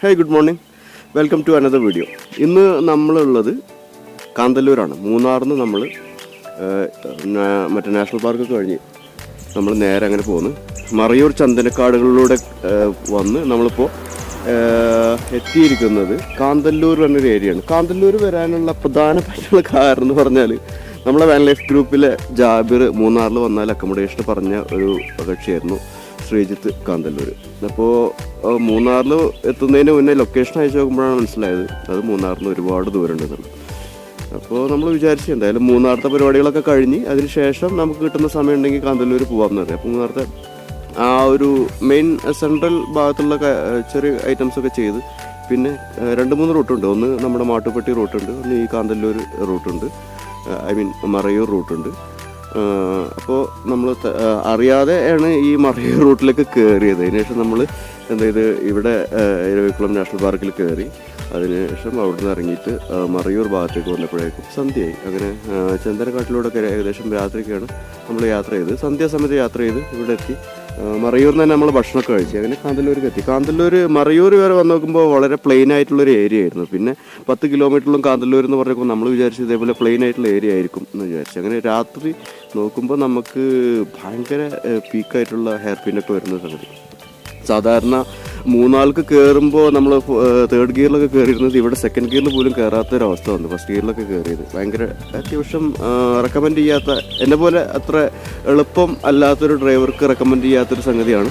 Hey good morning welcome to another video ഇന്ന് നമ്മളുള്ളത് കാന്തല്ലൂരാണ്. മൂന്നാറിൽ നിന്ന് നമ്മൾ മറ്റേ നാഷണൽ പാർക്ക് കഴിഞ്ഞ് നമ്മൾ നേരെ അങ്ങനെ പോകുന്നു മറയൂർ ചന്ദനക്കാടുകളിലൂടെ വന്ന് നമ്മളിപ്പോൾ എത്തിയിരിക്കുന്നത് കാന്തല്ലൂർ എന്നൊരു ഏരിയയാണ് കാന്തല്ലൂർ വരാനുള്ള പ്രധാനപ്പെട്ട കാരണം എന്ന് പറഞ്ഞാൽ നമ്മളെ വാൻ ലൈഫ് ഗ്രൂപ്പിലെ ജാബിർ മൂന്നാറിൽ വന്നാൽ അക്കോമഡേഷൻ പറഞ്ഞ ഒരു കക്ഷിയായിരുന്നു ശ്രീജിത്ത് കാന്തല്ലൂർ അപ്പോൾ മൂന്നാറിൽ എത്തുന്നതിന് മുന്നേ ലൊക്കേഷൻ അയച്ചു നോക്കുമ്പോഴാണ് മനസ്സിലായത് അത് മൂന്നാറിൽ നിന്ന് ഒരുപാട് ദൂരം ഉണ്ടെന്നുള്ളത് അപ്പോൾ നമ്മൾ വിചാരിച്ചു എന്തായാലും മൂന്നാറത്തെ പരിപാടികളൊക്കെ കഴിഞ്ഞ് അതിന് ശേഷം നമുക്ക് കിട്ടുന്ന സമയം ഉണ്ടെങ്കിൽ കാന്തല്ലൂർ പോകാമെന്ന് പറയാം. അപ്പോൾ മൂന്നാറത്തെ ആ ഒരു മെയിൻ സെൻട്രൽ ഭാഗത്തുള്ള ചെറിയ ഐറ്റംസ് ഒക്കെ ചെയ്ത് പിന്നെ രണ്ട് മൂന്ന് റൂട്ടുണ്ട് ഒന്ന് നമ്മുടെ മാട്ടുപ്പെട്ടി റൂട്ടുണ്ട് ഒന്ന് ഈ കാന്തല്ലൂർ റൂട്ടുണ്ട് ഐ മീൻ മറയൂർ റൂട്ടുണ്ട് അപ്പോൾ നമ്മൾ അറിയാതെയാണ് ഈ മറയൂർ റൂട്ടിലേക്ക് കയറിയത് അതിനുശേഷം നമ്മൾ എന്താ ഇവിടെ ഇരവിക്കുളം നാഷണൽ പാർക്കിൽ കയറി അതിനുശേഷം അവിടുന്ന് ഇറങ്ങിയിട്ട് മറയൂർ ഭാഗത്തേക്ക് വന്നപ്പോഴേക്കും സന്ധ്യയായി. അങ്ങനെ ചന്ദനക്കാട്ടിലൂടെ ഏകദേശം രാത്രിക്കാണ് നമ്മൾ യാത്ര ചെയ്ത് സന്ധ്യാസമയത്ത് യാത്ര ചെയ്ത് ഇവിടെ എത്തി. മറയൂരിൽ നിന്ന് തന്നെ നമ്മൾ ഭക്ഷണമൊക്കെ കഴിച്ചു. അങ്ങനെ കാന്തല്ലൂർക്ക് എത്തി. കാന്തല്ലൂർ മറയൂർ വരെ വന്ന് നോക്കുമ്പോൾ വളരെ പ്ലെയിൻ ആയിട്ടുള്ളൊരു ഏരിയ ആയിരുന്നു. പിന്നെ പത്ത് കിലോമീറ്ററിലും കാന്തല്ലൂർ എന്ന് പറഞ്ഞപ്പോൾ നമ്മൾ വിചാരിച്ചു ഇതേപോലെ പ്ലെയിൻ ആയിട്ടുള്ള ഏരിയ ആയിരിക്കും എന്ന് വിചാരിച്ചു. അങ്ങനെ രാത്രി നോക്കുമ്പോൾ നമുക്ക് ഭയങ്കര പീക്കായിട്ടുള്ള ഹെയർ പിന്നൊക്കെ വരുന്ന സംഗതി. സാധാരണ മൂന്നാൾക്ക് കയറുമ്പോൾ നമ്മൾ തേർഡ് ഗിയറിലൊക്കെ കയറിയിരുന്നത് ഇവിടെ സെക്കൻഡ് ഗിയറിൽ പോലും അവസ്ഥ വന്നു. ഫസ്റ്റ് ഗിയറിലൊക്കെ കയറിയത് ഭയങ്കര അത്യാവശ്യം റെക്കമെൻഡ് ചെയ്യാത്ത എന്നെ പോലെ അത്ര എളുപ്പം അല്ലാത്തൊരു ഡ്രൈവർക്ക് റെക്കമെൻഡ് ചെയ്യാത്തൊരു സംഗതിയാണ്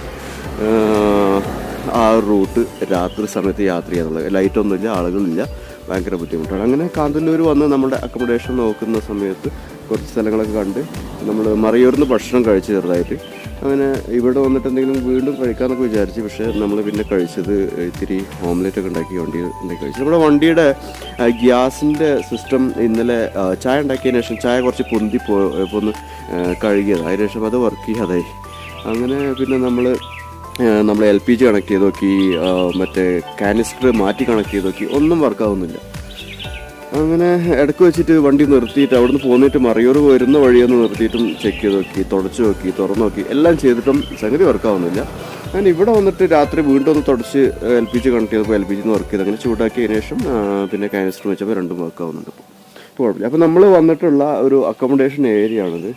ആ റൂട്ട് രാത്രി സമയത്ത് യാത്ര ചെയ്യാന്നുള്ളത്. ലൈറ്റൊന്നുമില്ല ആളുകളില്ല ഭയങ്കര ബുദ്ധിമുട്ടാണ്. അങ്ങനെ കാന്തല്ലൂർ വന്ന് നമ്മുടെ അക്കോമഡേഷൻ നോക്കുന്ന സമയത്ത് കുറച്ച് സ്ഥലങ്ങളൊക്കെ കണ്ട് നമ്മൾ മറയൂർന്ന് ഭക്ഷണം കഴിച്ച് ചെറുതായിട്ട് അങ്ങനെ ഇവിടെ വന്നിട്ട് എന്തെങ്കിലും വീണ്ടും കഴിക്കാമെന്നൊക്കെ വിചാരിച്ചു പക്ഷേ നമ്മൾ പിന്നെ കഴിച്ചത് ഇത്തിരി ഓംലെറ്റ് ഒക്കെ ഉണ്ടാക്കി വണ്ടി ഉണ്ടാക്കി കഴിച്ചു. നമ്മുടെ വണ്ടിയുടെ ഗ്യാസിന്റെ സിസ്റ്റം ഇന്നലെ ചായ ഉണ്ടാക്കിയതിന് ശേഷം ചായ കുറച്ച് പൊന്തി പോ ഇപ്പോൾ ഒന്ന് ആ, കഴുകിയത്. അതിന് ശേഷം അത് വർക്ക് ചെയ്യാതായി. അങ്ങനെ പിന്നെ നമ്മൾ നമ്മൾ എൽ പി ജി കണക്ട് ചെയ്ത് നോക്കി മറ്റേ കാനിസ്റ്റർ മാറ്റി കണക്ട് ചെയ്ത് നോക്കി ഒന്നും വർക്കാവുന്നില്ല അങ്ങനെ ഇടയ്ക്ക് വെച്ചിട്ട് വണ്ടി നിർത്തിയിട്ട് അവിടുന്ന് പോന്നിട്ട് മറിയൂർ വരുന്ന വഴിയൊന്ന് നിർത്തിയിട്ടും ചെക്ക് ചെയ്ത് നോക്കി തുടച്ചു നോക്കി തുറന്നു നോക്കി. എല്ലാം ചെയ്തിട്ടും സംഗതി വർക്കാവുന്നില്ല ഞാൻ ഇവിടെ വന്നിട്ട് രാത്രി വീണ്ടും ഒന്ന് തുടച്ച് എൽ പി ജി കണക്ട് ചെയ്തപ്പോൾ എൽ പി ജിന്ന് വർക്ക് ചെയ്ത് അങ്ങനെ ചൂടാക്കിയതിന് ശേഷം പിന്നെ കാനിസ്റ്റർ വെച്ചപ്പോൾ രണ്ടും വർക്കാവുന്നുണ്ട് ഇപ്പോൾ കുഴപ്പമില്ല. അപ്പോൾ നമ്മൾ വന്നിട്ടുള്ള ഒരു അക്കോമഡേഷൻ ഏരിയ ആണിത്.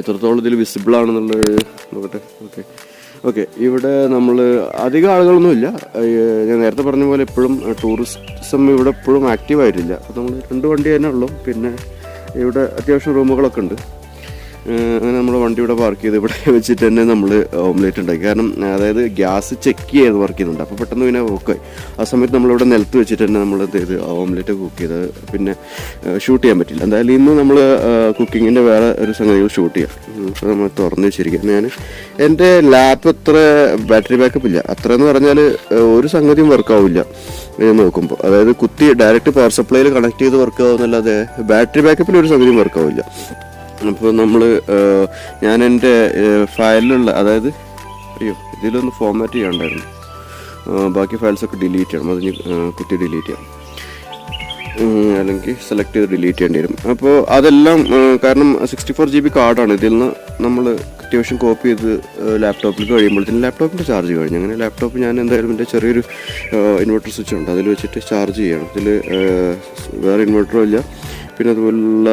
എത്രത്തോളം ഇതിൽ വിസിബിൾ ആണെന്നുള്ളത് നോക്കട്ടെ. ഓക്കെ ഓക്കെ ഇവിടെ നമ്മൾ അധികം ആളുകളൊന്നുമില്ല. ഞാൻ നേരത്തെ പറഞ്ഞ പോലെ എപ്പോഴും ടൂറിസം ഇവിടെ എപ്പോഴും ആക്റ്റീവ് ആയിട്ടില്ല. അപ്പോൾ നമ്മൾ രണ്ട് വണ്ടി തന്നെ ഉള്ളൂ. പിന്നെ ഇവിടെ അത്യാവശ്യം റൂമുകളൊക്കെ ഉണ്ട്. അങ്ങനെ നമ്മൾ വണ്ടി ഇവിടെ പാർക്ക് ചെയ്ത് ഇവിടെ വെച്ചിട്ട് തന്നെ നമ്മൾ ഓംലേറ്റ് ഉണ്ടാക്കി. കാരണം അതായത് ഗ്യാസ് ചെക്ക് ചെയ്ത് വർക്ക് ചെയ്യുന്നുണ്ട്. അപ്പോൾ പെട്ടെന്ന് പിന്നെ കുക്കായി ആ സമയത്ത് നമ്മളിവിടെ നിലത്ത് വെച്ചിട്ട് തന്നെ നമ്മൾ ചെയ്ത് ഓംലേറ്റ് കുക്ക് ചെയ്ത് പിന്നെ ഷൂട്ട് ചെയ്യാൻ പറ്റില്ല. എന്തായാലും ഇന്ന് നമ്മൾ കുക്കിങ്ങിന്റെ വേറെ ഒരു സംഗതികൾ ഷൂട്ട് ചെയ്യാം. ഇപ്പോൾ നമ്മൾ തുറന്ന് വെച്ചിരിക്കുക ഞാൻ എന്റെ ലാപ്പ് അത്ര ബാറ്ററി ബാക്കപ്പ് ഇല്ല. അത്ര എന്ന് പറഞ്ഞാൽ ഒരു സംഗതിയും വർക്കാവില്ല നോക്കുമ്പോൾ അതായത് കുത്തി ഡയറക്റ്റ് പവർ സപ്ലൈയിൽ കണക്ട് ചെയ്ത് വർക്ക് ആവുന്നല്ലാതെ ബാറ്ററി ബാക്കപ്പിൽ ഒരു സംഗതിയും വർക്കാവില്ല അപ്പോൾ നമ്മൾ ഞാൻ എന്റെ ഫയലിലുള്ള അതായത് അയ്യോ ഇതിലൊന്ന് ഫോർമാറ്റ് ചെയ്യണ്ടായിരുന്നു ബാക്കി ഫയൽസൊക്കെ ഡിലീറ്റ് ചെയ്യണം. അത് കുത്തി ഡിലീറ്റ് ചെയ്യാം. അല്ലെങ്കിൽ സെലക്ട് ചെയ്ത് ഡിലീറ്റ് ചെയ്യേണ്ടി വരും. അപ്പോൾ അതെല്ലാം കാരണം സിക്സ്റ്റി ഫോർ ജി ബി കാർഡാണ് ഇതിൽ നിന്ന് നമ്മൾ അത്യാവശ്യം കോപ്പി ചെയ്ത് ലാപ്ടോപ്പിൽ കഴിയുമ്പോഴത്തേനും ലാപ്ടോപ്പിന്റെ ചാർജ് കഴിഞ്ഞു. അങ്ങനെ ലാപ്ടോപ്പ് ഞാൻ എന്തായാലും എന്റെ ചെറിയൊരു ഇൻവെർട്ടർ സ്വിച്ച് ഉണ്ട്. അതിൽ വെച്ചിട്ട് ചാർജ് ചെയ്യണം. ഇതിൽ വേറെ ഇൻവെർട്ടറും ഇല്ല. പിന്നെ അതുപോലുള്ള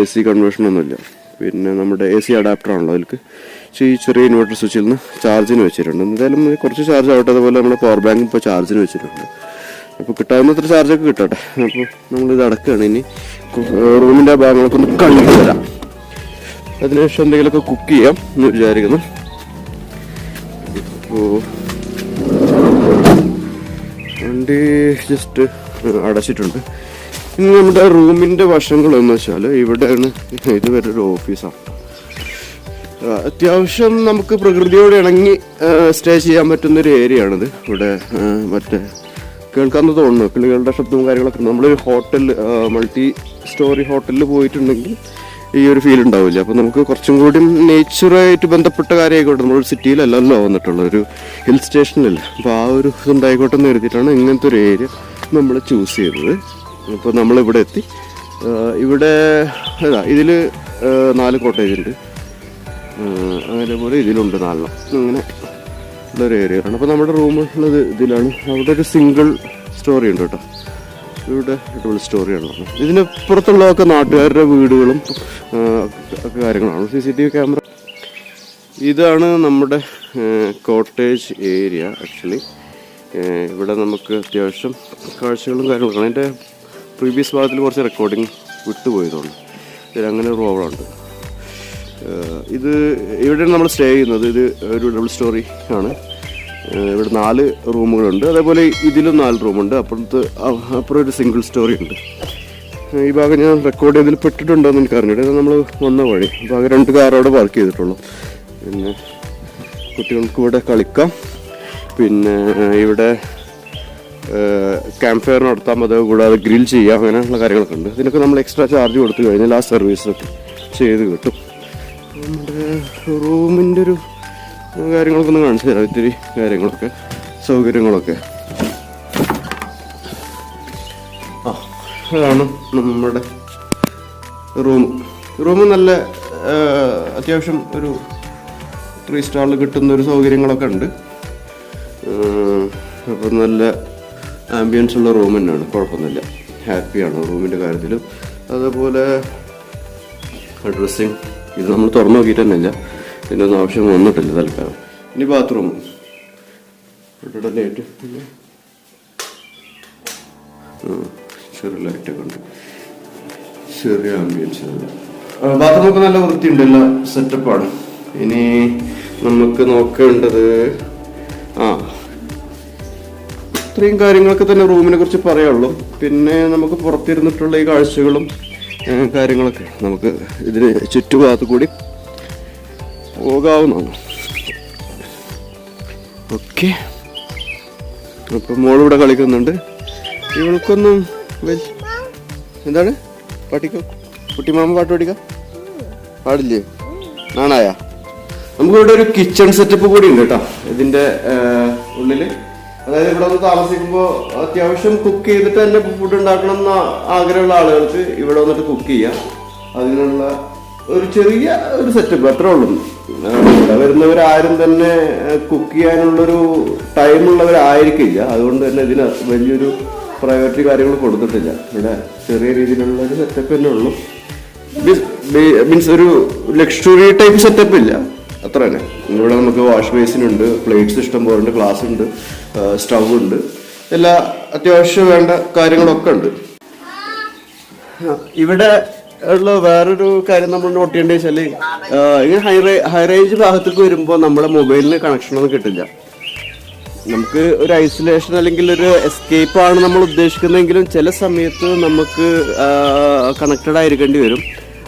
എ സി കൺവേർഷനൊന്നുമില്ല. പിന്നെ നമ്മുടെ എ സി അഡാപ്റ്റർ ആണല്ലോ അതിലേക്ക് ഈ ചെറിയ ഇൻവെർട്ടർ സ്വിച്ചിൽ നിന്ന് ചാർജിന് വെച്ചിട്ടുണ്ട്. എന്തായാലും കുറച്ച് ചാർജ് ആവട്ടെ. അതുപോലെ നമ്മുടെ പവർ ബാങ്ക് ഇപ്പോൾ ചാർജിന് വെച്ചിട്ടുണ്ട്. അപ്പോൾ കിട്ടാവുന്നത്ര ചാർജൊക്കെ കിട്ടട്ടെ. അപ്പോൾ നമ്മളിത് അടക്കുകയാണ് ഇനി റൂമിന്റെ ഭാഗങ്ങളൊക്കെ ഒന്ന് കണ്ടു തരാം അതിനുശേഷം എന്തെങ്കിലുമൊക്കെ കുക്ക് ചെയ്യാം എന്ന് വിചാരിക്കുന്നു. അപ്പോൾ വണ്ടി ജസ്റ്റ് അടച്ചിട്ടുണ്ട്. ഇനി നമ്മുടെ റൂമിന്റെ വശങ്ങളെന്ന് വെച്ചാൽ ഇവിടെയാണ് ഇത് വരെ ഒരു ഓഫീസാണ് അത്യാവശ്യം നമുക്ക് പ്രകൃതിയോട് ഇണങ്ങി സ്റ്റേ ചെയ്യാൻ പറ്റുന്ന ഒരു ആണിത്. ഇവിടെ മറ്റേ കേൾക്കാമെന്ന് തോന്നുന്നു കിളികളുടെ ശബ്ദവും കാര്യങ്ങളൊക്കെ. നമ്മൾ നമ്മളൊരു ഹോട്ടൽ മൾട്ടി സ്റ്റോറി ഹോട്ടലിൽ പോയിട്ടുണ്ടെങ്കിൽ ഈ ഒരു ഫീൽ ഉണ്ടാവില്ല. അപ്പോൾ നമുക്ക് കുറച്ചും കൂടി നേച്ചറുമായിട്ട് ബന്ധപ്പെട്ട കാര്യമായിക്കോട്ടെ നമ്മളൊരു സിറ്റിയിലല്ലല്ലോ വന്നിട്ടുള്ള ഒരു ഹിൽ സ്റ്റേഷനിലല്ല അപ്പോൾ ആ ഒരു ഇതുണ്ടായിക്കോട്ടെ എന്ന് കരുതിയിട്ടാണ് ഇങ്ങനത്തെ ഒരു ഏരിയ നമ്മൾ ചൂസ് ചെയ്തത്. അപ്പോൾ നമ്മളിവിടെ എത്തി. ഇവിടെ ഇതാ ഇതിൽ നാല് കോട്ടേജ് ഉണ്ട്. അതേപോലെ ഇതിലുണ്ട് നാലെണ്ണം. അങ്ങനെ ഉള്ളൊരു ഏരിയ ആണ്. അപ്പോൾ നമ്മുടെ റൂമുള്ളത് ഇതിലാണ്. അവിടെ ഒരു സിംഗിൾ സ്റ്റോറി ഉണ്ട് കേട്ടോ. ഇവിടെ ഡബിൾ സ്റ്റോറിയാണ് ഇതിന് പുറത്തുള്ളതൊക്കെ നാട്ടുകാരുടെ വീടുകളും ഒക്കെ കാര്യങ്ങളാണ്. C C T V camera ഇതാണ് നമ്മുടെ കോട്ടേജ് ഏരിയ ആക്ച്വലി ഇവിടെ നമുക്ക് അത്യാവശ്യം കാഴ്ചകളും കാര്യങ്ങളും അതിന്റെ പ്രീവിയസ് ഭാഗത്തിൽ കുറച്ച് റെക്കോർഡിങ് വിട്ടുപോയതുകൊണ്ട് ഇതിൽ അങ്ങനെ ഒരു പ്രോബ്ലമുണ്ട് ഇത് ഇവിടെയാണ് നമ്മൾ സ്റ്റേ ചെയ്യുന്നത്. ഇത് ഒരു ഡബിൾ സ്റ്റോറി ആണ്. ഇവിടെ നാല് റൂമുകളുണ്ട്. അതേപോലെ ഇതിലും നാല് റൂമുണ്ട്. അപ്പുറത്ത് അപ്പുറം ഒരു സിംഗിൾ സ്റ്റോറി ഉണ്ട്. ഈ ഭാഗം ഞാൻ റെക്കോർഡ് ചെയ്തതിൽ പെട്ടിട്ടുണ്ടോ എന്ന് എനിക്ക് അറിഞ്ഞിട്ട് നമ്മൾ വന്ന വഴി. ഭാഗം രണ്ട് കാർ വർക്ക് ചെയ്തിട്ടുള്ളൂ. പിന്നെ കുട്ടികൾക്ക് ഇവിടെ കളിക്കാം. പിന്നെ ഇവിടെ ക്യാമ്പ് ഫയർ നടത്താം അത് കൂടാതെ ഗ്രിൽ ചെയ്യാം അങ്ങനെയുള്ള കാര്യങ്ങളൊക്കെ ഉണ്ട്. ഇതിനൊക്കെ നമ്മൾ എക്സ്ട്രാ ചാർജ് കൊടുത്തു കഴിഞ്ഞാൽ ആ സർവീസൊക്കെ ചെയ്ത് കിട്ടും. നമ്മുടെ റൂമിന്റെ ഒരു കാര്യങ്ങളൊക്കെ ഒന്ന് കാണിച്ചു തരാം. ഇത്തിരി കാര്യങ്ങളൊക്കെ സൗകര്യങ്ങളൊക്കെ. അതാണ് നമ്മുടെ റൂം. റൂം നല്ല അത്യാവശ്യം ഒരു ത്രീ സ്റ്റാറിൽ കിട്ടുന്ന ഒരു സൗകര്യങ്ങളൊക്കെ ഉണ്ട്. അപ്പം നല്ല ആംബിയൻസ് ഉള്ള റൂം തന്നെയാണ്. കുഴപ്പമൊന്നുമില്ല. ഹാപ്പിയാണ് റൂമിന്റെ കാര്യത്തിലും. അതേപോലെ ഡ്രസ്സിങ് ഇത് നമ്മൾ തുറന്നു നോക്കിയിട്ട് തന്നെ ഇല്ല ഇതിന്റെ ഒന്നും ആവശ്യം വന്നിട്ടില്ല തൽക്കാലം. ഇനി ബാത്റൂം ഇവിടെ ലൈറ്റ് ചെറിയ ലൈറ്റൊക്കെ ഉണ്ട്. ചെറിയ ആംബിയൻസ് ബാത്റൂമൊക്കെ നല്ല വൃത്തിയുണ്ട്. സെറ്റപ്പാണ് ഇനി നമുക്ക് നോക്കേണ്ടത് ഇത്രയും കാര്യങ്ങളൊക്കെ തന്നെ റൂമിനെ കുറിച്ച് പറയുള്ളൂ പിന്നെ നമുക്ക് പുറത്തിരുന്നിട്ടുള്ള ഈ കാഴ്ചകളും കാര്യങ്ങളൊക്കെ നമുക്ക് ഇതിന് ചുറ്റുഭാഗത്ത് കൂടി പോകാവുന്നതാണ്. ഓക്കെ. അപ്പം മോളിവിടെ കളിക്കുന്നുണ്ട്. ഇവൾക്കൊന്നും എന്താണ്? പാട്ടിക്കോ കുട്ടിമാമ പാട്ട് പഠിക്കാം? പാടില്ലേ? നാണായ. നമുക്കിവിടെ ഒരു കിച്ചൺ സെറ്റപ്പ് കൂടി ഉണ്ട് കേട്ടോ. ഇതിന്റെ ഉള്ളിൽ അതായത് ഇവിടെ വന്ന് താമസിക്കുമ്പോൾ അത്യാവശ്യം കുക്ക് ചെയ്തിട്ട് തന്നെ ഫുഡ് ഉണ്ടാക്കണം എന്ന ആഗ്രഹമുള്ള ആളുകൾക്ക് ഇവിടെ വന്നിട്ട് കുക്ക് ചെയ്യാം. അതിനുള്ള ഒരു ചെറിയ ഒരു സെറ്റപ്പ് അത്രേ ഉള്ളൂ. ഇവിടെ വരുന്നവരാരും തന്നെ കുക്ക് ചെയ്യാനുള്ളൊരു ടൈം ഉള്ളവരായിരിക്കില്ല. അതുകൊണ്ട് തന്നെ ഇതിന് വലിയൊരു പ്രയോറിറ്റി കാര്യങ്ങൾ കൊടുത്തിട്ടില്ല. ഇവിടെ ചെറിയ രീതിയിലുള്ള ഒരു സെറ്റപ്പ് തന്നെ ഉള്ളൂ. മീൻസ് ഒരു ലക്ഷറി ടൈപ്പ് സെറ്റപ്പ് ഇല്ല. അത്ര തന്നെ ഇവിടെ നമുക്ക് വാഷ് ബേസിൻ ഉണ്ട് പ്ലേറ്റ്സ് ഇഷ്ടം പോലെ ഉണ്ട് ഗ്ലാസ് ഉണ്ട് സ്റ്റൗ ഉണ്ട് എല്ലാ അത്യാവശ്യം വേണ്ട കാര്യങ്ങളൊക്കെ ഉണ്ട്. ഇവിടെ ഉള്ള വേറൊരു കാര്യം നമ്മൾ നോട്ട് ചെയ്യേണ്ടത് വെച്ചാൽ ഇങ്ങനെ ഹൈ ഹൈ റേഞ്ച് ഭാഗത്തേക്ക് വരുമ്പോൾ നമ്മുടെ മൊബൈലിന് കണക്ഷനൊന്നും കിട്ടില്ല. നമുക്ക് ഒരു ഐസൊലേഷൻ അല്ലെങ്കിൽ ഒരു എസ്കേപ്പ് ആണ് നമ്മൾ ഉദ്ദേശിക്കുന്നതെങ്കിലും ചില സമയത്ത് നമുക്ക് കണക്റ്റഡ് ആയിരിക്കേണ്ടി വരും.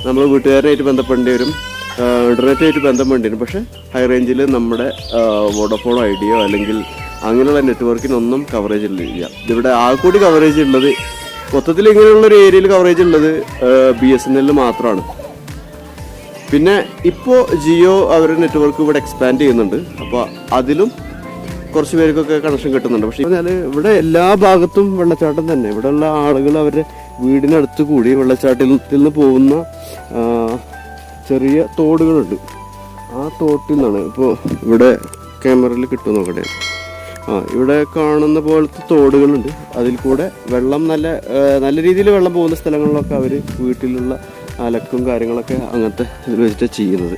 നമ്മൾ വീട്ടുകാരായിട്ട് ബന്ധപ്പെടേണ്ടി വരും. ഇന്റർനെറ്റായിട്ട് ബന്ധം വേണ്ടിയിരുന്നു പക്ഷേ ഹൈ റേഞ്ചിൽ നമ്മുടെ വോഡഫോൺ ഐഡിയോ അല്ലെങ്കിൽ അങ്ങനെയുള്ള നെറ്റ്വർക്കിനൊന്നും കവറേജ് ഇല്ല. ഇവിടെ ആ കൂടി കവറേജ് ഉള്ളത് മൊത്തത്തിൽ ഇങ്ങനെയുള്ള ഒരു ഏരിയയിൽ കവറേജ് ഉള്ളത് ബി എസ് എൻ എല്ലിൽ മാത്രമാണ് പിന്നെ ഇപ്പോൾ ജിയോ അവരുടെ നെറ്റ്വർക്ക് ഇവിടെ എക്സ്പാൻഡ് ചെയ്യുന്നുണ്ട്. അപ്പോൾ അതിലും കുറച്ച് പേർക്കൊക്കെ കണക്ഷൻ കിട്ടുന്നുണ്ട്. പക്ഷേ പറഞ്ഞാൽ ഇവിടെ എല്ലാ ഭാഗത്തും വെള്ളച്ചാട്ടം തന്നെ. ഇവിടെയുള്ള ആളുകൾ അവരുടെ വീടിനടുത്ത് കൂടി വെള്ളച്ചാട്ടത്തിൽ നിന്ന് പോകുന്ന ചെറിയ തോടുകളുണ്ട്. ആ തോട്ടിൽ നിന്നാണ് ഇപ്പോൾ ഇവിടെ ക്യാമറയിൽ കിട്ടും നോക്കട്ടെ. ആ ഇവിടെ കാണുന്ന പോലത്തെ തോടുകളുണ്ട്. അതിൽ കൂടെ വെള്ളം നല്ല നല്ല രീതിയിൽ വെള്ളം പോകുന്ന സ്ഥലങ്ങളിലൊക്കെ അവർ വീട്ടിലുള്ള അലക്കും കാര്യങ്ങളൊക്കെ അങ്ങനത്തെ ഇതിൽ വെച്ചിട്ടാണ് ചെയ്യുന്നത്.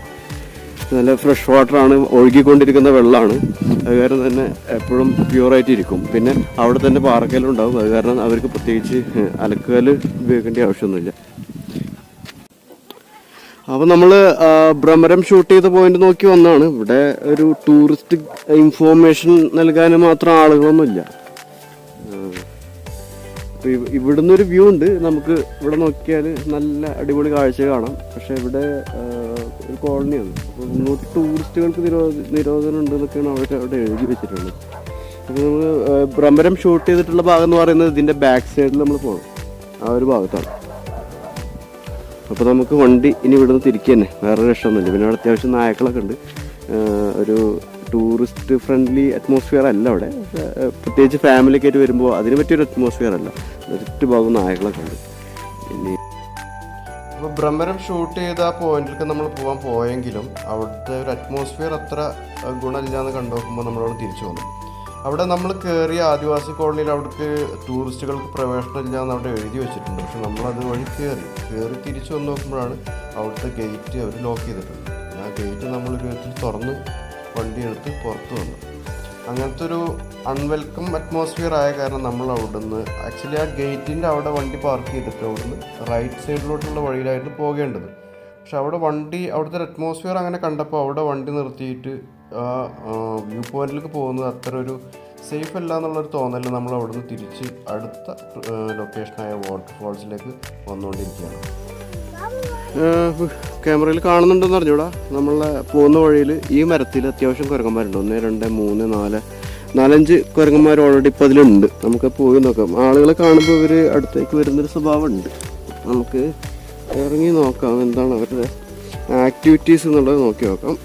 നല്ല ഫ്രഷ് വാട്ടറാണ് ഒഴുകിക്കൊണ്ടിരിക്കുന്ന വെള്ളമാണ്. അത് കാരണം തന്നെ എപ്പോഴും പ്യൂറായിട്ട് ഇരിക്കും. പിന്നെ അവിടെ തന്നെ പാറക്കലുണ്ടാവും അത് കാരണം അവർക്ക് പ്രത്യേകിച്ച് അലക്കുകൽ ഉപയോഗിക്കേണ്ട ആവശ്യമൊന്നുമില്ല. അപ്പോൾ നമ്മൾ ഭ്രമരം ഷൂട്ട് ചെയ്ത പോയിന്റ് നോക്കി വന്നാണ്. ഇവിടെ ഒരു ടൂറിസ്റ്റ് ഇൻഫോർമേഷൻ നൽകാൻ മാത്രം ആളുകളൊന്നുമില്ല. ഇവിടുന്ന് ഒരു വ്യൂ ഉണ്ട്. നമുക്ക് ഇവിടെ നോക്കിയാൽ നല്ല അടിപൊളി കാഴ്ച കാണാം. പക്ഷെ ഇവിടെ ഒരു കോളനിയാണ് അപ്പോൾ ഇങ്ങോട്ട് ടൂറിസ്റ്റുകൾക്ക് നിരോധ നിരോധനം ഉണ്ട് എന്നൊക്കെയാണ് അവിടെ എഴുതി വെച്ചിട്ടുള്ളത്. അപ്പോൾ നമ്മൾ ഭ്രമരം ഷൂട്ട് ചെയ്തിട്ടുള്ള ഭാഗം എന്ന് പറയുന്നത് ഇതിന്റെ ബാക്ക് സൈഡിൽ നമ്മൾ പോകണം ആ ഒരു ഭാഗത്താണ്. അപ്പോൾ നമുക്ക് വണ്ടി ഇനി ഇവിടുന്ന് തിരിക്കുക തന്നെ. വേറെ രക്ഷമൊന്നുമില്ല പിന്നെ അവിടെ അത്യാവശ്യം നായക്കളൊക്കെ ഉണ്ട്. ഒരു ടൂറിസ്റ്റ് ഫ്രണ്ട്ലി അറ്റ്മോസ്ഫിയർ അല്ല അവിടെ. പ്രത്യേകിച്ച് ഫാമിലിയൊക്കെ ആയിട്ട് വരുമ്പോൾ അതിന് പറ്റിയൊരു അറ്റ്മോസ്ഫിയർ അല്ല. ചുറ്റുഭാഗം നായകളൊക്കെ ഉണ്ട്. ഇനി അപ്പോൾ ഭ്രമരം ഷൂട്ട് ചെയ്ത ആ പോയിന്റിലേക്ക് നമ്മൾ പോകാൻ പോയെങ്കിലും അവിടുത്തെ ഒരു അറ്റ്മോസ്ഫിയർ അത്ര ഗുണമില്ലാന്ന് കണ്ടു നോക്കുമ്പോൾ നമ്മളവിടെ തിരിച്ചു വന്നു. അവിടെ നമ്മൾ കയറിയ ആദിവാസി കോളനിയിൽ അവിടേക്ക് ടൂറിസ്റ്റുകൾക്ക് പ്രവേശനം ഇല്ല എന്ന് അവിടെ എഴുതി വെച്ചിട്ടുണ്ട്. പക്ഷെ നമ്മൾ അത് വഴി കയറി കയറി തിരിച്ചു വന്ന് നോക്കുമ്പോഴാണ് അവിടുത്തെ ഗേറ്റ് അവർ ലോക്ക് ചെയ്തിട്ടുണ്ട് ആ ഗേറ്റ് നമ്മൾ വിധത്തിൽ തുറന്ന് വണ്ടി എടുത്ത് പുറത്ത് വന്നു. അങ്ങനത്തെ ഒരു അൺവെൽക്കം അറ്റ്മോസ്ഫിയർ ആയ കാരണം നമ്മൾ അവിടുന്ന് ആക്ച്വലി ആ ഗേറ്റിന്റെ അവിടെ വണ്ടി പാർക്ക് ചെയ്തിട്ട് അവിടുന്ന് റൈറ്റ് സൈഡിലോട്ടുള്ള വഴിയിലായിരുന്നു പോകേണ്ടത്. പക്ഷെ അവിടെ വണ്ടി അവിടുത്തെ അറ്റ്മോസ്ഫിയർ അങ്ങനെ കണ്ടപ്പോൾ അവിടെ വണ്ടി നിർത്തിയിട്ട് ആ വ്യൂ പോയിന്റിലേക്ക് പോകുന്നത് അത്ര ഒരു സേഫ് അല്ല എന്നുള്ളൊരു തോന്നൽ നമ്മൾ അവിടുന്ന് തിരിച്ച് അടുത്ത ലൊക്കേഷനായ വാട്ടർഫോൾസിലേക്ക് വന്നുകൊണ്ടിരിക്കുകയാണ്. ക്യാമറയിൽ കാണുന്നുണ്ടെന്ന് അറിഞ്ഞൂടാ. നമ്മളെ പോകുന്ന വഴിയിൽ ഈ മരത്തിൽ അത്യാവശ്യം കുരങ്ങന്മാരുണ്ട്. ഒന്ന് രണ്ട് മൂന്ന് നാല് നാലഞ്ച് കുരങ്ങന്മാർ ഓൾറെഡി ഇപ്പം അതിലുണ്ട്. നമുക്ക് പോയി നോക്കാം. ആളുകളെ കാണുമ്പോൾ ഇവർ അടുത്തേക്ക് വരുന്നൊരു സ്വഭാവമുണ്ട്. നമുക്ക് ഇറങ്ങി നോക്കാം എന്താണ് അവരുടെ ആക്ടിവിറ്റീസ് എന്നുള്ളത് നോക്കി നോക്കാം.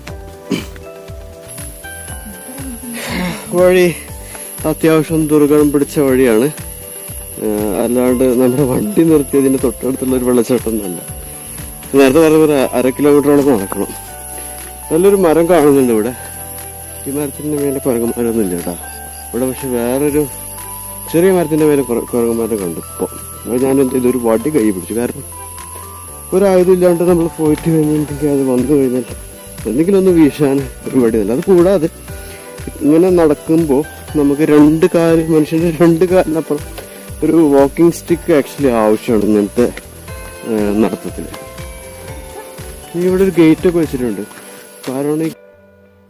വഴി അത്യാവശ്യം ദുർഗം പിടിച്ച വഴിയാണ്. അല്ലാണ്ട് നമ്മുടെ വണ്ടി നിർത്തിയതിന്റെ തൊട്ടടുത്തുള്ള ഒരു വെള്ളച്ചാട്ടം തന്നെ നേരത്തെ പറഞ്ഞ അര കിലോമീറ്ററോളം നടക്കണം. നല്ലൊരു മരം കാണുന്നുണ്ട് ഇവിടെ. ഈ മരത്തിന്റെ മേലെ കുരങ്ങന്മാരൊന്നും ഇല്ല കേട്ടോ. ഇവിടെ പക്ഷെ വേറൊരു ചെറിയ മരത്തിന്റെ മേലെ കുര- കുരങ്ങന്മാരെ കണ്ടു ഇപ്പോൾ ഞാൻ ഇതൊരു വടി കൈ പിടിച്ചു. കാരണം ഒരായുധം ഇല്ലാണ്ട് നമ്മൾ പോയിട്ട് കഴിഞ്ഞിട്ടുണ്ടെങ്കിൽ അത് വന്നു കഴിഞ്ഞാൽ എന്തെങ്കിലും ഒന്ന് വീശാൻ ഒരു വടിയല്ല അത് കൂടാതെ ഇങ്ങനെ നടക്കുമ്പോൾ നമുക്ക് രണ്ട് കാൽ മനുഷ്യന്റെ രണ്ട് കാലിനപ്പുറം ഒരു വാക്കിംഗ് സ്റ്റിക്ക് ആക്ച്വലി ആവശ്യമാണ് ഇങ്ങനത്തെ നടത്തത്തിൽ. ഇവിടെ ഒരു ഗേറ്റ് ഒക്കെ വെച്ചിട്ടുണ്ട്. കാരണം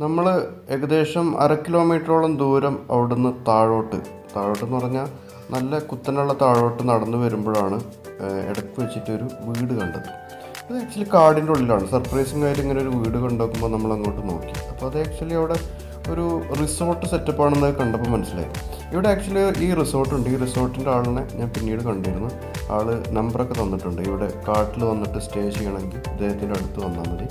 നമ്മൾ ഏകദേശം അര കിലോമീറ്ററോളം ദൂരം അവിടുന്ന് താഴോട്ട്. താഴോട്ട് എന്ന് പറഞ്ഞാൽ നല്ല കുത്തനുള്ള താഴോട്ട് നടന്നു വരുമ്പോഴാണ് ഇടയ്ക്ക് വെച്ചിട്ടൊരു വീട് കണ്ടത്. അത് ആക്ച്വലി കാടിന്റെ ഉള്ളിലാണ്. സർപ്രൈസിങ് ആയിട്ട് ഇങ്ങനെ ഒരു വീട് കണ്ടോക്കുമ്പോൾ നമ്മൾ അങ്ങോട്ട് നോക്കി. അപ്പോൾ അത് ആക്ച്വലി അവിടെ ഒരു റിസോർട്ട് സെറ്റപ്പ് ആണെന്ന് കണ്ടപ്പോൾ മനസ്സിലായി. ഇവിടെ ആക്ച്വലി ഈ റിസോർട്ട് ഉണ്ട്. ഈ റിസോർട്ടിന്റെ ആളിനെ ഞാൻ പിന്നീട് കണ്ടിരുന്നു. ആൾ നമ്പറൊക്കെ തന്നിട്ടുണ്ട്. ഇവിടെ കാട്ടിൽ വന്നിട്ട് സ്റ്റേ ചെയ്യണമെങ്കിൽ അദ്ദേഹത്തിന്റെ അടുത്ത് വന്നാൽ മതി.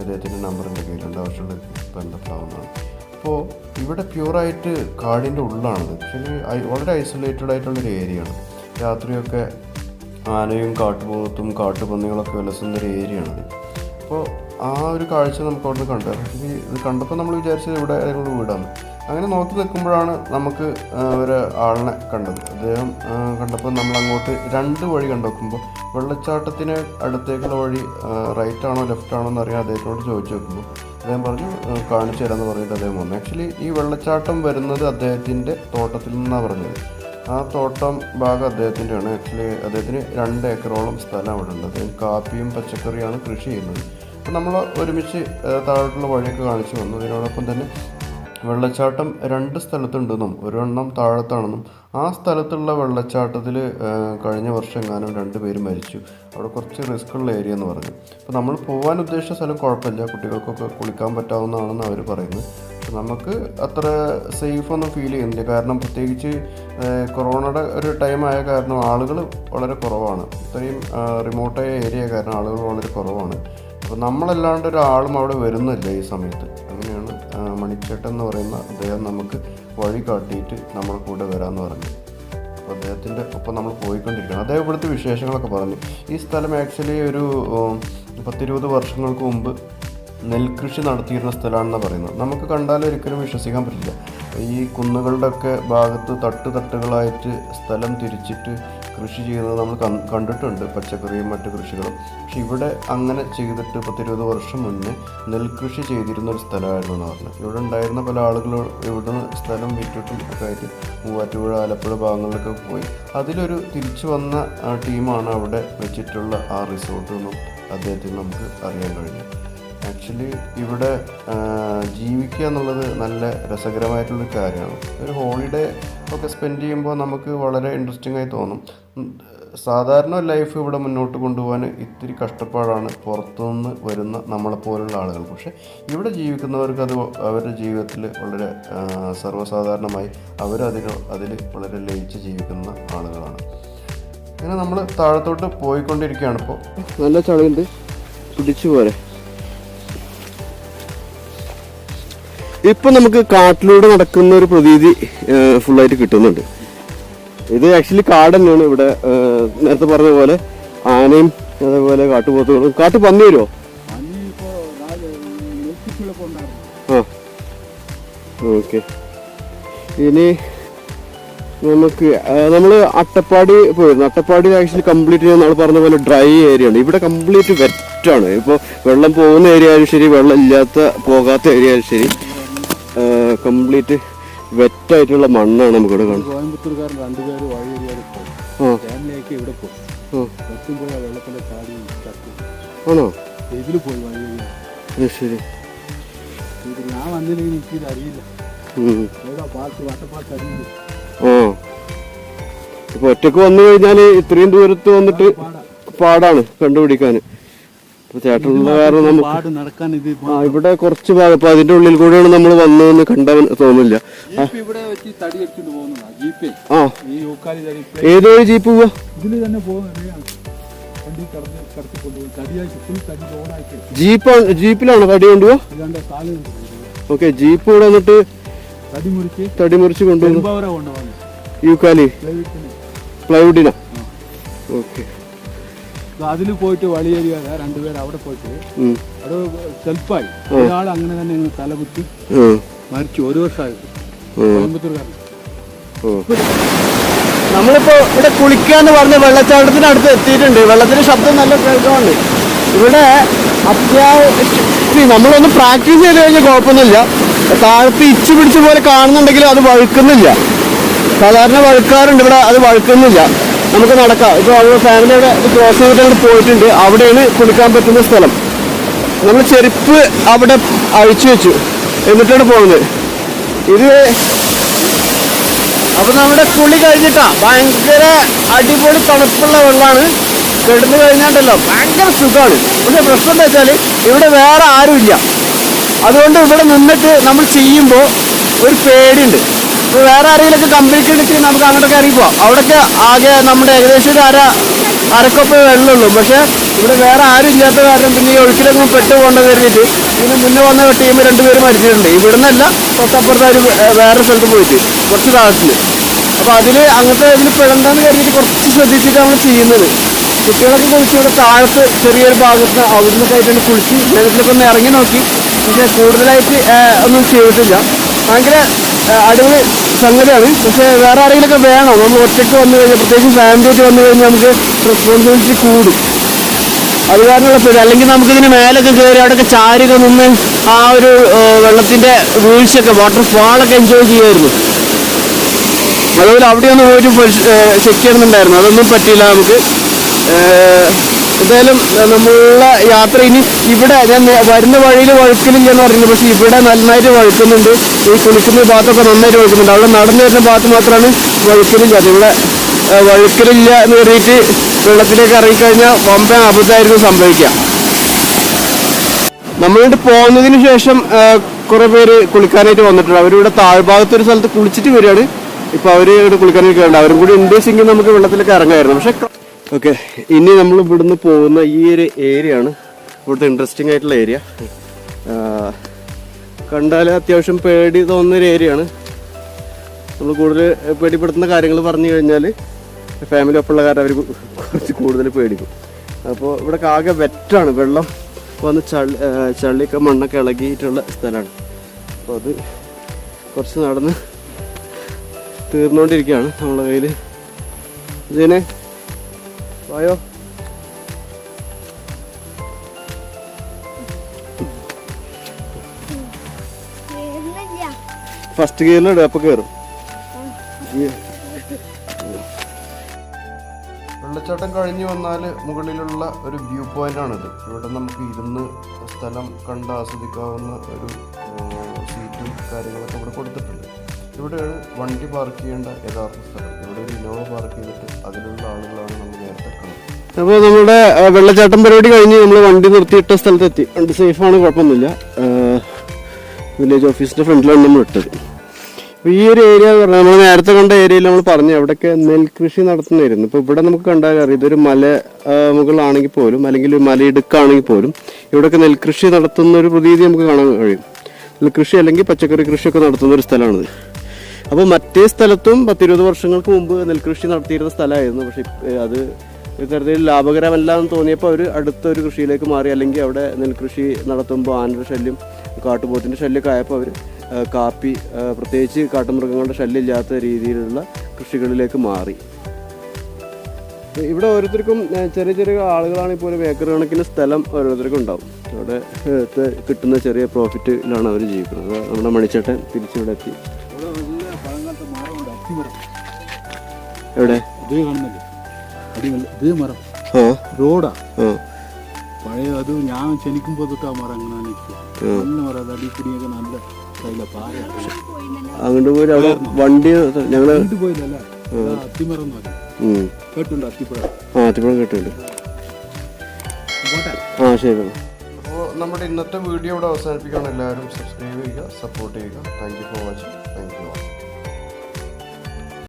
അദ്ദേഹത്തിന്റെ നമ്പർ എന്റെ കയ്യിലുണ്ട് ആവശ്യമുള്ള ബന്ധപ്പെടാവുന്നതാണ്. അപ്പോൾ ഇവിടെ പ്യൂറായിട്ട് കാടിന്റെ ഉള്ളാണത്. ആക്ച്വലി വളരെ ഐസൊലേറ്റഡ് ആയിട്ടുള്ളൊരു ഏരിയയാണ് രാത്രിയൊക്കെ ആനയും കാട്ടുപോത്തും കാട്ടുപന്നികളൊക്കെ വിലസുന്ന ഒരു ഏരിയയാണത് അപ്പോൾ ആ ഒരു കാഴ്ച നമുക്ക് അവിടെ നിന്ന് കണ്ടു. പക്ഷേ ഇത് കണ്ടപ്പോൾ നമ്മൾ വിചാരിച്ചത് ഇവിടെ ഏതെങ്കിലും വീടാണ്. അങ്ങനെ നോക്കി നിൽക്കുമ്പോഴാണ് നമുക്ക് ഒരു ആളിനെ കണ്ടത്. അദ്ദേഹം കണ്ടപ്പോൾ നമ്മൾ അങ്ങോട്ട് രണ്ട് വഴി കണ്ടു നോക്കുമ്പോൾ വെള്ളച്ചാട്ടത്തിന് അടുത്തേക്കുള്ള വഴി റൈറ്റ് ആണോ ലെഫ്റ്റ് ആണോ എന്ന് അറിയാൻ അദ്ദേഹത്തോട് ചോദിച്ചു നോക്കുമ്പോൾ അദ്ദേഹം പറഞ്ഞു കാണിച്ചു തരാമെന്ന് പറഞ്ഞിട്ട് അദ്ദേഹം വന്നു. ആക്ച്വലി ഈ വെള്ളച്ചാട്ടം വരുന്നത് അദ്ദേഹത്തിന്റെ തോട്ടത്തിൽ നിന്നാണ് പറഞ്ഞത്. ആ തോട്ടം ഭാഗം അദ്ദേഹത്തിന്റെയാണ്. ആക്ച്വലി അദ്ദേഹത്തിന് രണ്ട് ഏക്കറോളം സ്ഥലം അവിടെ ഉണ്ട്. അദ്ദേഹം കാപ്പിയും പച്ചക്കറിയാണ് കൃഷി ചെയ്യുന്നത്. അപ്പോൾ നമ്മൾ ഒരുമിച്ച് താഴോട്ടുള്ള വഴിയൊക്കെ കാണിച്ചു വന്നു. ഇതിനോടൊപ്പം തന്നെ വെള്ളച്ചാട്ടം രണ്ട് സ്ഥലത്തുണ്ടെന്നും ഒരെണ്ണം താഴത്താണെന്നും. ആ സ്ഥലത്തുള്ള വെള്ളച്ചാട്ടത്തിൽ കഴിഞ്ഞ വർഷം എങ്ങാനും രണ്ട് പേര് മരിച്ചു. അവിടെ കുറച്ച് റിസ്ക് ഉള്ള ഏരിയ എന്ന് പറഞ്ഞു. അപ്പോൾ നമ്മൾ പോകാൻ ഉദ്ദേശിച്ച സ്ഥലം കുഴപ്പമില്ല. കുട്ടികൾക്കൊക്കെ കുളിക്കാൻ പറ്റാവുന്നതാണെന്ന് അവർ പറയുന്നത്. നമുക്ക് അത്ര സേഫ് ഒന്നും ഫീൽ ചെയ്യുന്നില്ല. കാരണം പ്രത്യേകിച്ച് കൊറോണയുടെ ഒരു ടൈം ആയ കാരണം ആളുകൾ വളരെ കുറവാണ്. ഇത്രയും റിമോട്ടായ ഏരിയ കാരണം ആളുകൾ വളരെ കുറവാണ്. അപ്പോൾ നമ്മളല്ലാണ്ട് ഒരാളും അവിടെ വരുന്നില്ല ഈ സമയത്ത്. അങ്ങനെയാണ് മണിച്ചേട്ടൻ എന്ന് പറയുന്ന അദ്ദേഹം നമുക്ക് വഴി കാട്ടിയിട്ട് നമ്മുടെ കൂടെ വരാമെന്ന് പറഞ്ഞു. അപ്പോൾ അദ്ദേഹത്തിന്റെ ഒപ്പം നമ്മൾ പോയിക്കൊണ്ടിരിക്കുകയാണ്. അദ്ദേഹം ഇവിടുത്തെ വിശേഷങ്ങളൊക്കെ പറഞ്ഞു. ഈ സ്ഥലം ആക്ച്വലി ഒരു പത്തിരുപത് വർഷങ്ങൾക്ക് മുമ്പ് നെൽകൃഷി നടത്തിയിരുന്ന സ്ഥലമാണെന്നാണ് പറയുന്നത്. നമുക്ക് കണ്ടാൽ ഒരിക്കലും വിശ്വസിക്കാൻ പറ്റില്ല. ഈ കുന്നുകളുടെ ഒക്കെ ഭാഗത്ത് തട്ട് തട്ടുകളായിട്ട് സ്ഥലം തിരിച്ചിട്ട് കൃഷി ചെയ്യുന്നത് നമ്മൾ കണ്ടിട്ടുണ്ട്. പച്ചക്കറിയും മറ്റു കൃഷികളും. പക്ഷെ ഇവിടെ അങ്ങനെ ചെയ്തിട്ട് പത്തിരുപത് വർഷം മുന്നേ നെൽകൃഷി ചെയ്തിരുന്ന ഒരു സ്ഥലമായിരുന്നു എന്ന് പറഞ്ഞു ഇവിടെ ഉണ്ടായിരുന്ന പല ആളുകളും ഇവിടുന്ന് സ്ഥലം വിറ്റിട്ടും ഒക്കെ ആയിട്ട് മൂവാറ്റുപുഴ ആലപ്പുഴ ഭാഗങ്ങളിലൊക്കെ പോയി അതിലൊരു തിരിച്ചു വന്ന ടീമാണ് അവിടെ വെച്ചിട്ടുള്ള ആ റിസോർട്ട് എന്നും അദ്ദേഹത്തിന് നമുക്ക് അറിയാൻ കഴിഞ്ഞു. ആക്ച്വലി ഇവിടെ ജീവിക്കുക എന്നുള്ളത് നല്ല രസകരമായിട്ടുള്ളൊരു കാര്യമാണ്. ഒരു ഹോളിഡേ ഒക്കെ സ്പെൻഡ് ചെയ്യുമ്പോൾ നമുക്ക് വളരെ ഇൻട്രസ്റ്റിംഗ് ആയി തോന്നും. സാധാരണ ലൈഫ് ഇവിടെ മുന്നോട്ട് കൊണ്ടുപോകാൻ ഇത്തിരി കഷ്ടപ്പാടാണ് പുറത്തുനിന്ന് വരുന്ന നമ്മളെപ്പോലുള്ള ആളുകൾ. പക്ഷേ ഇവിടെ ജീവിക്കുന്നവർക്ക് അത് അവരുടെ ജീവിതത്തിൽ വളരെ സർവസാധാരണമായി അവരതിൽ അതിൽ വളരെ ലയിച്ച് ജീവിക്കുന്ന ആളുകളാണ്. അങ്ങനെ നമ്മൾ താഴത്തോട്ട് പോയിക്കൊണ്ടിരിക്കുകയാണ് ഇപ്പോൾ നല്ല ചളിയുണ്ട്. പിടിച്ചു പോരെ. ഇപ്പൊ നമുക്ക് കാട്ടിലൂടെ നടക്കുന്ന ഒരു പ്രതീതി ഫുള്ളായിട്ട് കിട്ടുന്നുണ്ട്. ഇത് ആക്ച്വലി കാട് തന്നെയാണ് ഇവിടെ നേരത്തെ പറഞ്ഞ പോലെ ആനയും അതേപോലെ കാട്ടുപോത്തുകളും കാട്ടു പന്നി വരുമോ ആ. ഓക്കെ. ഇനി നമുക്ക് നമ്മൾ അട്ടപ്പാടി പോയിരുന്നു. അട്ടപ്പാടി ആക്ച്വലി കംപ്ലീറ്റ് നമ്മൾ പറഞ്ഞ പോലെ ഡ്രൈ ഏരിയ ആണ്. ഇവിടെ കംപ്ലീറ്റ് വെറ്റാണ്. ഇപ്പോൾ വെള്ളം പോകുന്ന ഏരിയ ആയാലും ശരി വെള്ളം ഇല്ലാത്ത പോകാത്ത ഏരിയ ആയാലും ശരി. കംപ്ലീറ്റ് വെറ്റായിട്ടുള്ള മണ്ണാണ് നമുക്കിവിടെ കാണുന്നത്. കോയമ്പത്തൂർക്കാരൻ ഫാമിലിയൊക്കെ ഇവിടെ പോകും ആ. വെള്ളത്തിന്റെ ആണോ? ഇതിൽ പോയി വഴിയേരിയ ശരി. ഇത് ഞാൻ വന്നില്ലെങ്കിൽ എനിക്കിത് അറിയില്ല. ആ. ഇപ്പൊ ഒറ്റയ്ക്ക് വന്നു കഴിഞ്ഞാൽ ഇത്രയും ദൂരത്ത് വന്നിട്ട് പാടാണ് കണ്ടുപിടിക്കാൻ ചേട്ടനുള്ള കാരണം നമുക്ക് പാട് നടക്കാൻ ഇത് ആ ഇവിടെ കുറച്ച് ഭാഗം ഇപ്പൊ അതിന്റെ ഉള്ളിൽ കൂടെയാണ് നമ്മൾ വന്നതെന്ന് കണ്ട തോന്നില്ല ഇവിടെ വെച്ച് തടി അടിച്ചുകൊണ്ട് പോകുന്നതാ ജീപ്പേ. ആ. ഈ യൂക്കാലി തടി ഏത് വഴി ജീപ്പ് പോവാ. ഇതിൽ തന്നെ പോകുന്നത് വണ്ടി കടന്ന് കടത്തി കൊണ്ടുപോയി തടിയായിട്ട് ഫുൾ തടി ലോഡായിട്ട് ജീപ്പാണ് ജീപ്പിലാണോ തടി കൊണ്ടുപോവാ? ഇതാണ്ട് കാൽ ഓക്കെ ജീപ്പ് ഇവിടെ വന്നിട്ട് തടി മുറിച്ച് തടി മുറിച്ച് കൊണ്ടുപോകുന്നു. യൂക്കാലി. പ്ലൈവുഡിനാ. ഓക്കെ. അതിൽ പോയിട്ട് വഴിയേരിയ രണ്ടുപേർ അവിടെ പോയിട്ട് അത് സെൽഫായി ഒരാൾ അങ്ങനെ തന്നെ തല തലകുത്തി മരിച്ചു. ഒരു വർഷമായി. കോയമ്പത്തൂർക്കാരൻ നമ്മളിപ്പോ ഇവിടെ കുളിക്കാന്ന് പറഞ്ഞ വെള്ളച്ചാട്ടത്തിന് അടുത്ത് എത്തിയിട്ടുണ്ട്. വെള്ളത്തിന്റെ ശബ്ദം നല്ല കേൾക്കുന്നുണ്ട്. ഇവിടെ അത്യാവശ്യം നമ്മളൊന്ന് പ്രാക്ടീസ് ചെയ്ത് കഴിഞ്ഞാൽ കുഴപ്പമൊന്നുമില്ല. താഴത്ത് ഇച്ചു പിടിച്ച പോലെ കാണുന്നുണ്ടെങ്കിലും അത് വഴുക്കുന്നില്ല. സാധാരണ വഴുക്കാറുണ്ട്. ഇവിടെ അത് വഴുക്കുന്നില്ല. നമുക്ക് നടക്കാം. ഇപ്പോൾ ഫാമിലി ഫാമിലിയുടെ ക്രോസ് ചെയ്തിട്ട് പോയിട്ടുണ്ട്. അവിടെയാണ് കുളിക്കാൻ പറ്റുന്ന സ്ഥലം. നമ്മൾ ചെരുപ്പ് അവിടെ അഴിച്ചു വെച്ചു. എന്നിട്ടാണ് പോകുന്നത് ഇത് അപ്പൊ നമ്മുടെ കുളി കഴിഞ്ഞിട്ടാ. ഭയങ്കര അടിപൊളി തണുപ്പുള്ള വെള്ളമാണ് കിടന്നു കഴിഞ്ഞാണ്ടല്ലോ ഭയങ്കര സുഖമാണ് പക്ഷെ പ്രശ്നം എന്താ വെച്ചാൽ ഇവിടെ വേറെ ആരുമില്ല. അതുകൊണ്ട് ഇവിടെ നിന്നിട്ട് നമ്മൾ ചെയ്യുമ്പോൾ ഒരു പേടിയുണ്ട്. ഇപ്പൊ വേറെ ആരെങ്കിലൊക്കെ കംപ്ലീറ്റ് എടുത്ത് നമുക്ക് അങ്ങോട്ടൊക്കെ ഇറങ്ങി പോവാം. അവിടെയൊക്കെ ആകെ നമ്മുടെ ഏകദേശം ഒരു അര അരക്കൊപ്പ് വെള്ളമുള്ളൂ. പക്ഷെ ഇവിടെ വേറെ ആരും ഇല്ലാത്ത കാരണം പിന്നെ ഈ ഒഴുക്കിലൊന്നും പെട്ട് പോകേണ്ട കരുതിയിട്ട് ഇതിന് മുന്നേ വന്ന ടീം രണ്ടുപേരും മരിച്ചിട്ടുണ്ട്. ഇവിടുന്നല്ല തൊട്ടപ്പുറത്ത് അവർ വേറെ സ്ഥലത്ത് പോയിട്ട് കുറച്ച് താഴത്തിൽ അപ്പോൾ അതിൽ അങ്ങനത്തെ ഇതിൽ പെടണ്ടെന്ന് കരുതിയിട്ട് കുറച്ച് ശ്രദ്ധിച്ചിട്ട് ചെയ്യുന്നത്. കുട്ടികളൊക്കെ കുളിച്ച് ഇവിടെ താഴത്ത് ചെറിയൊരു ഭാഗത്ത് അവിടുന്ന് ആയിട്ടാണ് കുളിച്ച് വെള്ളത്തിലൊക്കെ ഒന്ന് ഇറങ്ങി നോക്കി. പക്ഷേ കൂടുതലായിട്ട് ഒന്നും ചെയ്തിട്ടില്ല. ഭയങ്കര അടിപൊളി സംഗതിയാണ്. പക്ഷേ വേറെ ആരെങ്കിലുമൊക്കെ വേണം? നമ്മൾ ഒറ്റയ്ക്ക് വന്നു കഴിഞ്ഞാൽ പ്രത്യേകിച്ച് ഫാമിലി ആയിട്ട് വന്നു കഴിഞ്ഞാൽ നമുക്ക് റെസ്പോൺസിബിലിറ്റി കൂടും. അത് കാരണമുള്ള പേര് അല്ലെങ്കിൽ നമുക്കിതിന് മേലൊക്കെ കയറി അവിടെയൊക്കെ ചാരിയൊക്കെ നിന്ന് ആ ഒരു വെള്ളത്തിന്റെ വീഴ്ചയൊക്കെ വാട്ടർഫാളൊക്കെ എൻജോയ് ചെയ്യുമായിരുന്നു. അതുപോലെ അവിടെയൊന്നും പോയിട്ട് ചെക്ക് ചെയ്യുന്നുണ്ടായിരുന്നു അതൊന്നും പറ്റിയില്ല നമുക്ക്. എന്തായാലും നമ്മളുടെ യാത്ര ഇനി ഇവിടെ ഞാൻ വരുന്ന വഴിയിൽ വഴുക്കലില്ല എന്ന് പറയുന്നത് പക്ഷേ ഇവിടെ നന്നായിട്ട് വഴുക്കുന്നുണ്ട്. ഈ കുളിക്കുന്ന ഭാഗത്തൊക്കെ നന്നായിട്ട് വഴുക്കുന്നുണ്ട്. അവിടെ നടന്നു വരുന്ന ഭാഗത്ത് മാത്രമാണ് വഴുക്കലില്ല. ഇവിടെ വഴുക്കലില്ല എന്ന് കരുതിയിട്ട് വെള്ളത്തിലേക്ക് ഇറങ്ങിക്കഴിഞ്ഞാൽ വമ്പ അബദ്ധമായിരുന്നു സംഭവിക്കാം നമ്മളിവിടെ പോകുന്നതിന് ശേഷം കുറേ പേര് കുളിക്കാനായിട്ട് വന്നിട്ടുണ്ട്. അവരിവിടെ താഴ്ഭാഗത്ത് ഒരു സ്ഥലത്ത് കുളിച്ചിട്ട് വരികയാണ്. ഇപ്പൊ അവർ ഇവിടെ കുളിക്കാനായിട്ട് കയറണ്ട അവരും കൂടി ഉദ്ദേശിച്ചെങ്കിൽ നമുക്ക് വെള്ളത്തിലേക്ക് ഇറങ്ങായിരുന്നു. പക്ഷെ ഓക്കെ ഇനി നമ്മൾ ഇവിടുന്ന് പോകുന്ന ഈ ഒരു ഏരിയ ആണ്. ഇവിടുത്തെ ഇൻട്രസ്റ്റിംഗ് ആയിട്ടുള്ള ഏരിയ കണ്ടാൽ അത്യാവശ്യം പേടി തോന്നുന്ന ഒരു ഏരിയ ആണ്. നമ്മൾ കൂടുതൽ പേടിപ്പെടുത്തുന്ന കാര്യങ്ങൾ പറഞ്ഞു കഴിഞ്ഞാൽ ഫാമിലി ഒപ്പമുള്ള കാരണം അവർ കുറച്ച് കൂടുതൽ പേടിക്കും. അപ്പോൾ ഇവിടെ ആകെ വെറ്റാണ്. വെള്ളം വന്ന് ചളി ചള്ളിയൊക്കെ മണ്ണൊക്കെ ഇളകിയിട്ടുള്ള സ്ഥലമാണ്. അപ്പോൾ അത് കുറച്ച് നടന്ന് തീർന്നുകൊണ്ടിരിക്കുകയാണ് നമ്മളെ കയ്യിൽ ഇതിനെ വായോ. ഫസ്റ്റ് ഫസ്റ്റ് ഗിയറിലിടുക അപ്പൊ കയറും വെള്ളച്ചാട്ടം കഴിഞ്ഞു വന്നാൽ മുകളിലുള്ള ഒരു വ്യൂ പോയിന്റ് ആണിത്. ഇവിടെ നമുക്ക് ഇരുന്ന് സ്ഥലം കണ്ട് ആസ്വദിക്കാവുന്ന ഒരു സീറ്റും കാര്യങ്ങളൊക്കെ ഇവിടെ കൊടുത്തിട്ടുണ്ട്. ഇവിടെയാണ് വണ്ടി പാർക്ക് ചെയ്യേണ്ട യഥാർത്ഥ സ്ഥലം. ഇവിടെ ഒരു ഇനോവ പാർക്ക് ചെയ്തിട്ട് അതിലുള്ള ആളുകളാണ് നമ്മൾ നേരത്തെ അപ്പോൾ നമ്മുടെ വെള്ളച്ചാട്ടം പരിപാടി കഴിഞ്ഞ് നമ്മൾ വണ്ടി നിർത്തിയിട്ട സ്ഥലത്തെത്തി. വണ്ടി സേഫാണ് കുഴപ്പമൊന്നുമില്ല. വില്ലേജ് ഓഫീസിന്റെ ഫ്രണ്ടിലാണ് നമ്മൾ ഇട്ടത്. അപ്പോൾ ഈ ഒരു ഏരിയ എന്ന് പറഞ്ഞാൽ നമ്മൾ നേരത്തെ കണ്ട ഏരിയയിൽ നമ്മൾ പറഞ്ഞു അവിടെയൊക്കെ നെൽകൃഷി നടത്തുന്നതായിരുന്നു. ഇപ്പോൾ ഇവിടെ നമുക്ക് കണ്ടാൽ അറിയാം ഇതൊരു മല മുകളാണെങ്കിൽ പോലും അല്ലെങ്കിൽ ഒരു മലയിടുക്കാണെങ്കിൽ പോലും ഇവിടെയൊക്കെ നെൽകൃഷി നടത്തുന്ന ഒരു പ്രതീതി നമുക്ക് കാണാൻ കഴിയും. നെൽകൃഷി അല്ലെങ്കിൽ പച്ചക്കറി കൃഷിയൊക്കെ നടത്തുന്ന ഒരു സ്ഥലമാണിത്. അപ്പോൾ മറ്റേ സ്ഥലത്തും പത്തിരുപത് വർഷങ്ങൾക്ക് മുമ്പ് നെൽകൃഷി നടത്തിയിരുന്ന സ്ഥലമായിരുന്നു. പക്ഷേ അത് ഒരു തരത്തിൽ ലാഭകരമല്ല എന്ന് തോന്നിയപ്പോൾ അവർ അടുത്തൊരു കൃഷിയിലേക്ക് മാറി അല്ലെങ്കിൽ അവിടെ നെൽകൃഷി നടത്തുമ്പോൾ ആനയുടെ ശല്യം കാട്ടുപോത്തിന്റെ ശല്യമൊക്കെ ആയപ്പോൾ അവർ കാപ്പി പ്രത്യേകിച്ച് കാട്ടുമൃഗങ്ങളുടെ ശല്യമില്ലാത്ത രീതിയിലുള്ള കൃഷികളിലേക്ക് മാറി. ഇവിടെ ഓരോരുത്തർക്കും ചെറിയ ചെറിയ ആളുകളാണെങ്കിൽ പോലും ഏക്കർ കണക്കിന് സ്ഥലം ഓരോരുത്തർക്കും ഉണ്ടാവും. അവിടെ കിട്ടുന്ന ചെറിയ പ്രോഫിറ്റിലാണ് അവർ ജീവിക്കുന്നത്. നമ്മുടെ മണിച്ചേട്ടൻ തിരിച്ചിവിടെ എത്തി. എവിടെ? അടിമല്ല. ഇത് മരം. റോഡാ. പഴയ അത് ഞാൻ ജനിക്കുമ്പോൾ തൊട്ട് ആ മരം അങ്ങനെ നിൽക്കും നല്ല മരം അത്. അടിപ്പിടിയൊക്കെ നല്ല കയ്യില. പാറയാണ് അങ്ങോട്ട് പോയി അവിടെ വണ്ടി ഞങ്ങൾ പോയില്ല അത്തിമരം കേട്ടുണ്ട് അത്തിപ്പഴം? ആ അതിപ്പോഴും കേട്ടുണ്ട് ആ ശരി. അപ്പോൾ നമ്മുടെ ഇന്നത്തെ വീഡിയോ ഇവിടെ അവസാനിപ്പിക്കുകയാണ്. എല്ലാവരും സബ്സ്ക്രൈബ് ചെയ്യുക സപ്പോർട്ട് ചെയ്യുക. Thank you for watching thank you